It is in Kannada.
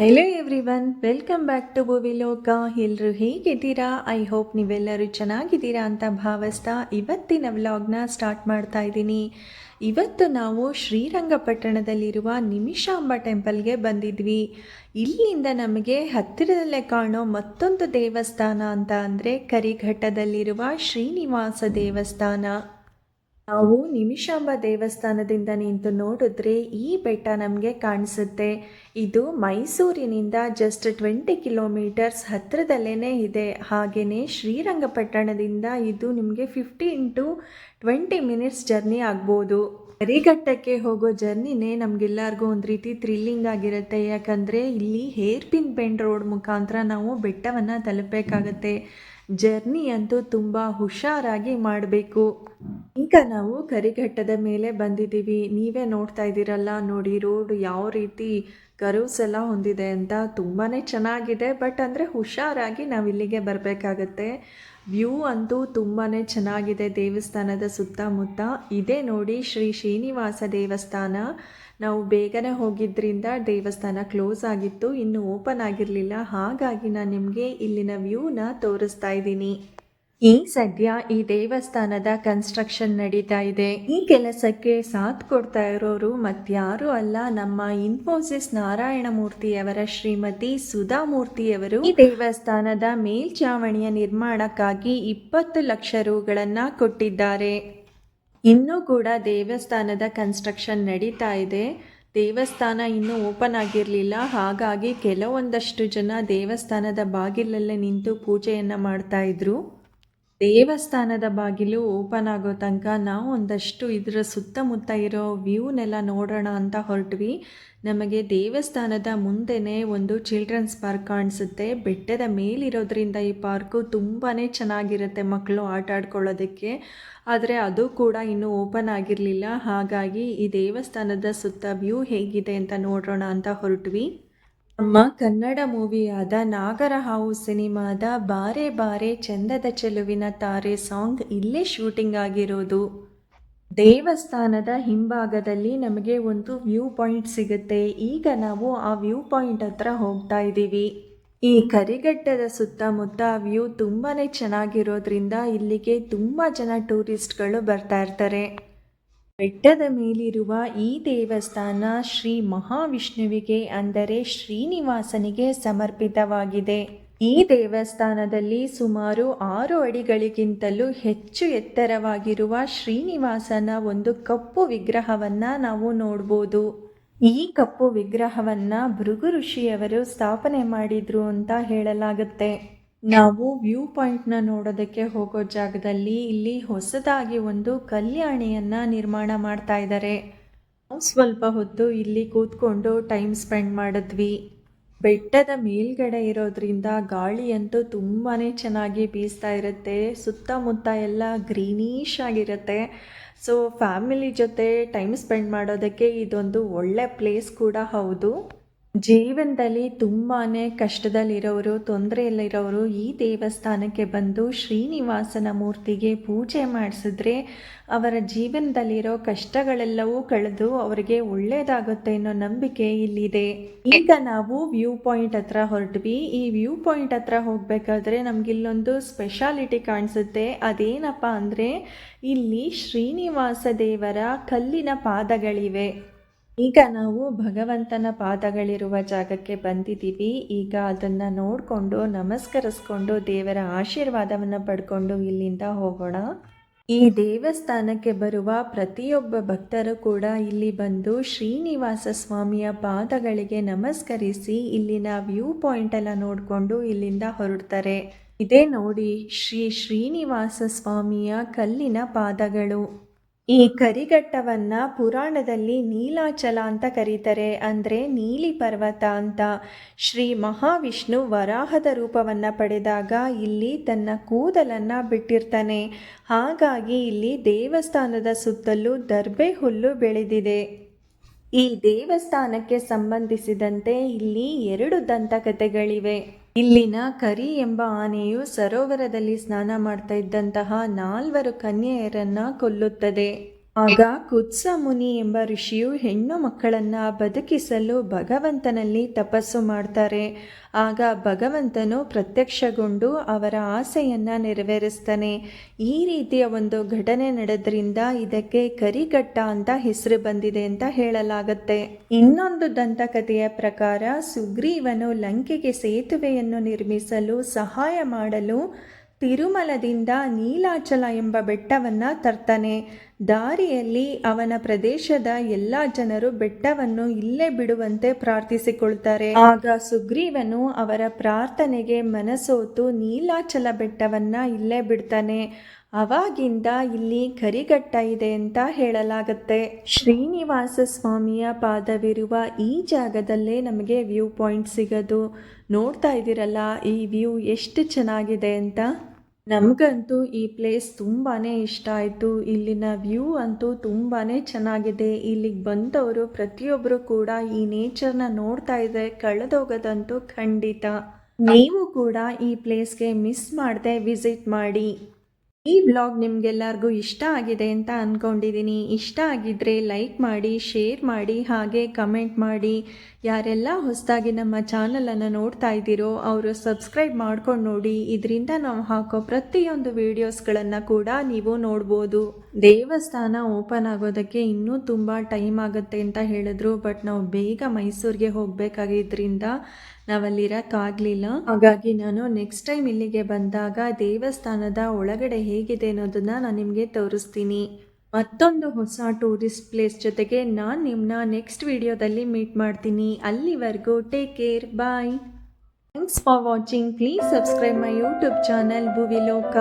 Hello everyone welcome back to Bhuviloka ಎಲ್ಲರೂ ಹೇಗಿದ್ದೀರಾ? ಐ ಹೋಪ್ ನೀವೆಲ್ಲರೂ ಚೆನ್ನಾಗಿದ್ದೀರಾ ಅಂತ ಭಾವಿಸ್ತಾ ಇವತ್ತಿನ ವ್ಲಾಗ್ನ ಸ್ಟಾರ್ಟ್ ಮಾಡ್ತಾ ಇದ್ದೀನಿ. ಇವತ್ತು ನಾವು ಶ್ರೀರಂಗಪಟ್ಟಣದಲ್ಲಿರುವ ನಿಮಿಷಾಂಬ ಟೆಂಪಲ್ಗೆ ಬಂದಿದ್ವಿ. ಇಲ್ಲಿಂದ ನಮಗೆ ಹತ್ತಿರದಲ್ಲೇ ಕಾಣೋ ಮತ್ತೊಂದು ದೇವಸ್ಥಾನ ಅಂತ ಅಂದರೆ ಕರಿಘಟ್ಟದಲ್ಲಿರುವ ಶ್ರೀನಿವಾಸ ದೇವಸ್ಥಾನ. ನಾವು ನಿಮಿಷಾಂಬ ದೇವಸ್ಥಾನದಿಂದ ನಿಂತು ನೋಡಿದ್ರೆ ಈ ಬೆಟ್ಟ ನಮಗೆ ಕಾಣಿಸುತ್ತೆ. ಇದು ಮೈಸೂರಿನಿಂದ ಜಸ್ಟ್ ಟ್ವೆಂಟಿ ಕಿಲೋಮೀಟರ್ಸ್ ಹತ್ತಿರದಲ್ಲೇ ಇದೆ. ಹಾಗೆಯೇ ಶ್ರೀರಂಗಪಟ್ಟಣದಿಂದ ಇದು ನಿಮಗೆ fifty into twenty minutes journey ಆಗ್ಬೋದು. ಕರಿಘಟ್ಟಕ್ಕೆ ಹೋಗೋ ಜರ್ನಿನೇ ನಮಗೆಲ್ಲರಿಗೂ ಒಂದು ರೀತಿ ಥ್ರಿಲ್ಲಿಂಗ್ ಆಗಿರುತ್ತೆ. ಯಾಕಂದರೆ ಇಲ್ಲಿ ಹೇರ್ ಪಿನ್ ಬೆಂಡ್ ರೋಡ್ ಮುಖಾಂತರ ನಾವು ಬೆಟ್ಟವನ್ನು ತಲುಪಬೇಕಾಗತ್ತೆ. ಜರ್ನಿ ಅಂತೂ ತುಂಬ ಹುಷಾರಾಗಿ ಮಾಡಬೇಕು. ಈಗ ನಾವು ಕರಿಘಟ್ಟದ ಮೇಲೆ ಬಂದಿದ್ದೀವಿ. ನೀವೇ ನೋಡ್ತಾ ಇದ್ದೀರಲ್ಲ ನೋಡಿ, ರೋಡ್ ಯಾವ ರೀತಿ ಕರ್ವ್ಸ್ ಎಲ್ಲ ಹೊಂದಿದೆ ಅಂತ. ತುಂಬಾ ಚೆನ್ನಾಗಿದೆ, ಬಟ್ ಅಂದರೆ ಹುಷಾರಾಗಿ ನಾವು ಇಲ್ಲಿಗೆ ಬರಬೇಕಾಗತ್ತೆ. ವ್ಯೂ ಅಂತೂ ತುಂಬಾ ಚೆನ್ನಾಗಿದೆ ದೇವಸ್ಥಾನದ ಸುತ್ತಮುತ್ತ. ಇದೇ ನೋಡಿ ಶ್ರೀ ಶ್ರೀನಿವಾಸ ದೇವಸ್ಥಾನ. ನಾವು ಬೇಗನೆ ಹೋಗಿದ್ದರಿಂದ ದೇವಸ್ಥಾನ ಕ್ಲೋಸ್ ಆಗಿತ್ತು, ಇನ್ನೂ ಓಪನ್ ಆಗಿರಲಿಲ್ಲ. ಹಾಗಾಗಿ ನಾನು ನಿಮಗೆ ಇಲ್ಲಿನ ವ್ಯೂನ ತೋರಿಸ್ತಾ ಇದ್ದೀನಿ. ಈ ಸದ್ಯ ಈ ದೇವಸ್ಥಾನದ ಕನ್ಸ್ಟ್ರಕ್ಷನ್ ನಡೀತಾ ಇದೆ. ಈ ಕೆಲಸಕ್ಕೆ ಸಾಥ್ ಕೊಡ್ತಾ ಇರೋರು ಮತ್ಯಾರು ಅಲ್ಲ, ನಮ್ಮ ಇನ್ಫೋಸಿಸ್ ನಾರಾಯಣ ಮೂರ್ತಿಯವರ ಶ್ರೀಮತಿ ಸುಧಾಮೂರ್ತಿಯವರು ಈ ದೇವಸ್ಥಾನದ ಮೇಲ್ಚಾವಣಿಯ ನಿರ್ಮಾಣಕ್ಕಾಗಿ ಇಪ್ಪತ್ತು ಲಕ್ಷ ರೂಗಳನ್ನ ಕೊಟ್ಟಿದ್ದಾರೆ. ಇನ್ನೂ ಕೂಡ ದೇವಸ್ಥಾನದ ಕನ್ಸ್ಟ್ರಕ್ಷನ್ ನಡೀತಾ ಇದೆ. ದೇವಸ್ಥಾನ ಇನ್ನೂ ಓಪನ್ ಆಗಿರಲಿಲ್ಲ. ಹಾಗಾಗಿ ಕೆಲವೊಂದಷ್ಟು ಜನ ದೇವಸ್ಥಾನದ ಬಾಗಿಲಲ್ಲೇ ನಿಂತು ಪೂಜೆಯನ್ನು ಮಾಡ್ತಾ ಇದ್ರು. ದೇವಸ್ಥಾನದ ಬಾಗಿಲು ಓಪನ್ ಆಗೋ ತನಕ ನಾವು ಒಂದಷ್ಟು ಇದರ ಸುತ್ತಮುತ್ತ ಇರೋ ವ್ಯೂನೆಲ್ಲ ನೋಡೋಣ ಅಂತ ಹೊರಟ್ವಿ. ನಮಗೆ ದೇವಸ್ಥಾನದ ಮುಂದೆನೇ ಒಂದು ಚಿಲ್ಡ್ರನ್ಸ್ ಪಾರ್ಕ್ ಕಾಣಿಸುತ್ತೆ. ಬೆಟ್ಟದ ಮೇಲಿರೋದ್ರಿಂದ ಈ ಪಾರ್ಕು ತುಂಬಾ ಚೆನ್ನಾಗಿರುತ್ತೆ ಮಕ್ಕಳು ಆಟ ಆಡ್ಕೊಳ್ಳೋದಕ್ಕೆ. ಆದರೆ ಅದು ಕೂಡ ಇನ್ನೂ ಓಪನ್ ಆಗಿರಲಿಲ್ಲ. ಹಾಗಾಗಿ ಈ ದೇವಸ್ಥಾನದ ಸುತ್ತ ವ್ಯೂ ಹೇಗಿದೆ ಅಂತ ನೋಡೋಣ ಅಂತ ಹೊರಟ್ವಿ. ನಮ್ಮ ಕನ್ನಡ ಮೂವಿಯಾದ ನಾಗರಹಾವು ಸಿನಿಮಾದ ಬಾರೆ ಬಾರೆ ಚಂದದ ಚೆಲುವಿನ ತಾರೆ ಸಾಂಗ್ ಇಲ್ಲೇ ಶೂಟಿಂಗ್ ಆಗಿರೋದು. ದೇವಸ್ಥಾನದ ಹಿಂಭಾಗದಲ್ಲಿ ನಮಗೆ ಒಂದು ವ್ಯೂ ಪಾಯಿಂಟ್ ಸಿಗುತ್ತೆ. ಈಗ ನಾವು ಆ ವ್ಯೂ ಪಾಯಿಂಟ್ ಹತ್ರ ಹೋಗ್ತಾ ಇದ್ದೀವಿ. ಈ ಕರಿಘಟ್ಟದ ಸುತ್ತಮುತ್ತ ವ್ಯೂ ತುಂಬಾ ಚೆನ್ನಾಗಿರೋದ್ರಿಂದ ಇಲ್ಲಿಗೆ ತುಂಬ ಜನ ಟೂರಿಸ್ಟ್ಗಳು ಬರ್ತಾ ಇರ್ತಾರೆ. ಬೆಟ್ಟದ ಮೇಲಿರುವ ಈ ದೇವಸ್ಥಾನ ಶ್ರೀ ಮಹಾವಿಷ್ಣುವಿಗೆ, ಅಂದರೆ ಶ್ರೀನಿವಾಸನಿಗೆ ಸಮರ್ಪಿತವಾಗಿದೆ. ಈ ದೇವಸ್ಥಾನದಲ್ಲಿ ಸುಮಾರು ಆರು ಅಡಿಗಳಿಗಿಂತಲೂ ಹೆಚ್ಚು ಎತ್ತರವಾಗಿರುವ ಶ್ರೀನಿವಾಸನ ಒಂದು ಕಪ್ಪು ವಿಗ್ರಹವನ್ನ ನಾವು ನೋಡ್ಬೋದು. ಈ ಕಪ್ಪು ವಿಗ್ರಹವನ್ನ ಭೃಗು ಋಷಿಯವರು ಸ್ಥಾಪನೆ ಮಾಡಿದ್ರು ಅಂತ ಹೇಳಲಾಗುತ್ತೆ. ನಾವು ವ್ಯೂ ಪಾಯಿಂಟ್ನ ನೋಡೋದಕ್ಕೆ ಹೋಗೋ ಜಾಗದಲ್ಲಿ ಇಲ್ಲಿ ಹೊಸದಾಗಿ ಒಂದು ಕಲ್ಯಾಣಿಯನ್ನ ನಿರ್ಮಾಣ ಮಾಡ್ತಾ ಇದ್ದಾರೆ ಸ್ವಲ್ಪ ಹೊತ್ತು ಇಲ್ಲಿ ಕೂತ್ಕೊಂಡು ಟೈಮ್ ಸ್ಪೆಂಡ್ ಮಾಡಿದ್ವಿ. ಬೆಟ್ಟದ ಮೇಲ್ಗಡೆ ಇರೋದ್ರಿಂದ ಗಾಳಿ ಅಂತೂ ತುಂಬಾ ಚೆನ್ನಾಗಿ ಬೀಸ್ತಾ ಇರುತ್ತೆ. ಸುತ್ತಮುತ್ತ ಎಲ್ಲ ಗ್ರೀನೀಶ್ ಆಗಿರುತ್ತೆ. ಸೊ ಫ್ಯಾಮಿಲಿ ಜೊತೆ ಟೈಮ್ ಸ್ಪೆಂಡ್ ಮಾಡೋದಕ್ಕೆ ಇದೊಂದು ಒಳ್ಳೆ ಪ್ಲೇಸ್ ಕೂಡ ಹೌದು. ಜೀವನದಲ್ಲಿ ತುಂಬಾ ಕಷ್ಟದಲ್ಲಿರೋರು, ತೊಂದರೆಯಲ್ಲಿರೋರು ಈ ದೇವಸ್ಥಾನಕ್ಕೆ ಬಂದು ಶ್ರೀನಿವಾಸನ ಮೂರ್ತಿಗೆ ಪೂಜೆ ಮಾಡಿಸಿದ್ರೆ ಅವರ ಜೀವನದಲ್ಲಿರೋ ಕಷ್ಟಗಳೆಲ್ಲವೂ ಕಳೆದು ಅವರಿಗೆ ಒಳ್ಳೆಯದಾಗುತ್ತೆ ಅನ್ನೋ ನಂಬಿಕೆ ಇಲ್ಲಿದೆ. ಈಗ ನಾವು ವ್ಯೂ ಪಾಯಿಂಟ್ ಹತ್ರ ಹೊರಟ್ವಿ. ಈ ವ್ಯೂ ಪಾಯಿಂಟ್ ಹತ್ರ ಹೋಗಬೇಕಾದ್ರೆ ನಮಗಿಲ್ಲೊಂದು ಸ್ಪೆಷಾಲಿಟಿ ಕಾಣಿಸುತ್ತೆ. ಅದೇನಪ್ಪ ಅಂದರೆ ಇಲ್ಲಿ ಶ್ರೀನಿವಾಸ ದೇವರ ಕಲ್ಲಿನ ಪಾದಗಳಿವೆ. ಈಗ ನಾವು ಭಗವಂತನ ಪಾದಗಳಿರುವ ಜಾಗಕ್ಕೆ ಬಂದಿದ್ದೀವಿ. ಈಗ ಅದನ್ನು ನೋಡಿಕೊಂಡು, ನಮಸ್ಕರಿಸ್ಕೊಂಡು, ದೇವರ ಆಶೀರ್ವಾದವನ್ನು ಪಡ್ಕೊಂಡು ಇಲ್ಲಿಂದ ಹೋಗೋಣ. ಈ ದೇವಸ್ಥಾನಕ್ಕೆ ಬರುವ ಪ್ರತಿಯೊಬ್ಬ ಭಕ್ತರು ಕೂಡ ಇಲ್ಲಿ ಬಂದು ಶ್ರೀನಿವಾಸ ಸ್ವಾಮಿಯ ಪಾದಗಳಿಗೆ ನಮಸ್ಕರಿಸಿ ಇಲ್ಲಿನ ವ್ಯೂ ಪಾಯಿಂಟ್ ಎಲ್ಲ ನೋಡಿಕೊಂಡು ಇಲ್ಲಿಂದ ಹೊರಡ್ತಾರೆ. ಇದೇ ನೋಡಿ ಶ್ರೀ ಶ್ರೀನಿವಾಸ ಸ್ವಾಮಿಯ ಕಲ್ಲಿನ ಪಾದಗಳು. ಈ ಕರಿಘಟ್ಟವನ್ನು ಪುರಾಣದಲ್ಲಿ ನೀಲಾಚಲ ಅಂತ ಕರೀತಾರೆ, ಅಂದರೆ ನೀಲಿ ಪರ್ವತ ಅಂತ. ಶ್ರೀ ಮಹಾವಿಷ್ಣು ವರಾಹದ ರೂಪವನ್ನು ಪಡೆದಾಗ ಇಲ್ಲಿ ತನ್ನ ಕೂದಲನ್ನು ಬಿಟ್ಟಿರ್ತಾನೆ. ಹಾಗಾಗಿ ಇಲ್ಲಿ ದೇವಸ್ಥಾನದ ಸುತ್ತಲೂ ದರ್ಬೆ ಹುಲ್ಲು ಬೆಳೆದಿದೆ. ಈ ದೇವಸ್ಥಾನಕ್ಕೆ ಸಂಬಂಧಿಸಿದಂತೆ ಇಲ್ಲಿ ಎರಡು ದಂತಕಥೆಗಳಿವೆ. ಇಲ್ಲಿನ ಕರಿ ಎಂಬ ಆನೆಯು ಸರೋವರದಲ್ಲಿ ಸ್ನಾನ ಮಾಡ್ತಾ ಇದ್ದಂತಹ ನಾಲ್ವರು ಕನ್ಯೆಯರನ್ನ ಕೊಲ್ಲುತ್ತದೆ. ಆಗ ಕುತ್ಸ ಮುನಿ ಎಂಬ ಋಷಿಯು ಹೆಣ್ಣು ಮಕ್ಕಳನ್ನ ಬದುಕಿಸಲು ಭಗವಂತನಲ್ಲಿ ತಪಸ್ಸು ಮಾಡ್ತಾರೆ. ಆಗ ಭಗವಂತನು ಪ್ರತ್ಯಕ್ಷಗೊಂಡು ಅವರ ಆಸೆಯನ್ನ ನೆರವೇರಿಸ್ತಾನೆ. ಈ ರೀತಿಯ ಒಂದು ಘಟನೆ ನಡೆದ್ರಿಂದ ಇದಕ್ಕೆ ಕರಿಘಟ್ಟ ಅಂತ ಹೆಸರು ಬಂದಿದೆ ಅಂತ ಹೇಳಲಾಗುತ್ತೆ. ಇನ್ನೊಂದು ದಂತಕಥೆಯ ಪ್ರಕಾರ ಸುಗ್ರೀವನು ಲಂಕೆಗೆ ಸೇತುವೆಯನ್ನು ನಿರ್ಮಿಸಲು ಸಹಾಯ ಮಾಡಲು ತಿರುಮಲದಿಂದ ನೀಲಾಚಲ ಎಂಬ ಬೆಟ್ಟವನ್ನ ತರ್ತಾನೆ. ದಾರಿಯಲ್ಲಿ ಅವನ ಪ್ರದೇಶದ ಎಲ್ಲ ಜನರು ಬೆಟ್ಟವನ್ನು ಇಲ್ಲೇ ಬಿಡುವಂತೆ ಪ್ರಾರ್ಥಿಸಿಕೊಳ್ತಾರೆ ಆಗ ಸುಗ್ರೀವನು ಅವರ ಪ್ರಾರ್ಥನೆಗೆ ಮನಸೋತು ನೀಲಾಚಲ ಬೆಟ್ಟವನ್ನ ಇಲ್ಲೇ ಬಿಡ್ತಾನೆ. ಅವಾಗಿಂದ ಇಲ್ಲಿ ಕರಿಘಟ್ಟ ಇದೆ ಅಂತ ಹೇಳಲಾಗತ್ತೆ. ಶ್ರೀನಿವಾಸ ಸ್ವಾಮಿಯ ಪಾದವಿರುವ ಈ ಜಾಗದಲ್ಲೇ ನಮಗೆ ವ್ಯೂ ಪಾಯಿಂಟ್ ಸಿಗೋದು. ನೋಡ್ತಾ ಇದ್ದೀರಲ್ಲ, ಈ ವ್ಯೂ ಎಷ್ಟು ಚೆನ್ನಾಗಿದೆ ಅಂತ? ನಮಗಂತೂ ಈ ಪ್ಲೇಸ್ ತುಂಬಾ ಇಷ್ಟ ಆಯಿತು. ಇಲ್ಲಿನ ವ್ಯೂ ಅಂತೂ ತುಂಬಾ ಚೆನ್ನಾಗಿದೆ. ಇಲ್ಲಿಗೆ ಬಂದವರು ಪ್ರತಿಯೊಬ್ಬರು ಕೂಡ ಈ ನೇಚರ್ನ ನೋಡ್ತಾ ಇದ್ರೆ ಕಳೆದೋಗೋದಂತೂ ಖಂಡಿತ. ನೀವು ಕೂಡ ಈ ಪ್ಲೇಸ್ಗೆ ಮಿಸ್ ಮಾಡದೆ ವಿಸಿಟ್ ಮಾಡಿ. ಈ ಬ್ಲಾಗ್ ನಿಮಗೆಲ್ಲರಿಗೂ ಇಷ್ಟ ಆಗಿದೆ ಅಂತ ಅಂದ್ಕೊಂಡಿದ್ದೀನಿ ಇಷ್ಟ ಆಗಿದ್ದರೆ ಲೈಕ್ ಮಾಡಿ, ಶೇರ್ ಮಾಡಿ, ಹಾಗೆ ಕಮೆಂಟ್ ಮಾಡಿ. ಯಾರೆಲ್ಲ ಹೊಸದಾಗಿ ನಮ್ಮ ಚಾನಲನ್ನು ನೋಡ್ತಾ ಇದ್ದೀರೋ ಅವರು ಸಬ್ಸ್ಕ್ರೈಬ್ ಮಾಡ್ಕೊಂಡು ನೋಡಿ. ಇದರಿಂದ ನಾವು ಹಾಕೋ ಪ್ರತಿಯೊಂದು ವೀಡಿಯೋಸ್ಗಳನ್ನು ಕೂಡ ನೀವು ನೋಡ್ಬೋದು. ದೇವಸ್ಥಾನ ಓಪನ್ ಆಗೋದಕ್ಕೆ ಇನ್ನೂ ತುಂಬ ಟೈಮ್ ಆಗುತ್ತೆ ಅಂತ ಹೇಳಿದ್ರು, ಬಟ್ ನಾವು ಬೇಗ ಮೈಸೂರಿಗೆ ಹೋಗಬೇಕಾಗಿದ್ದರಿಂದ ನಾವಲ್ಲಿರೋಕ್ಕಾಗಲಿಲ್ಲ ಹಾಗಾಗಿ ನಾನು ನೆಕ್ಸ್ಟ್ ಟೈಮ್ ಇಲ್ಲಿಗೆ ಬಂದಾಗ ದೇವಸ್ಥಾನದ ಒಳಗಡೆ ಹೇಗಿದೆ ಅನ್ನೋದನ್ನ ನಾನು ನಿಮಗೆ ತೋರಿಸ್ತೀನಿ. ಮತ್ತೊಂದು ಹೊಸ ಟೂರಿಸ್ಟ್ ಪ್ಲೇಸ್ ಜೊತೆಗೆ ನಾನು ನಿಮ್ಮನ್ನ ನೆಕ್ಸ್ಟ್ ವಿಡಿಯೋದಲ್ಲಿ ಮೀಟ್ ಮಾಡ್ತೀನಿ. ಅಲ್ಲಿವರೆಗೂ take care bye thanks for watching please subscribe my YouTube channel Bhuviloka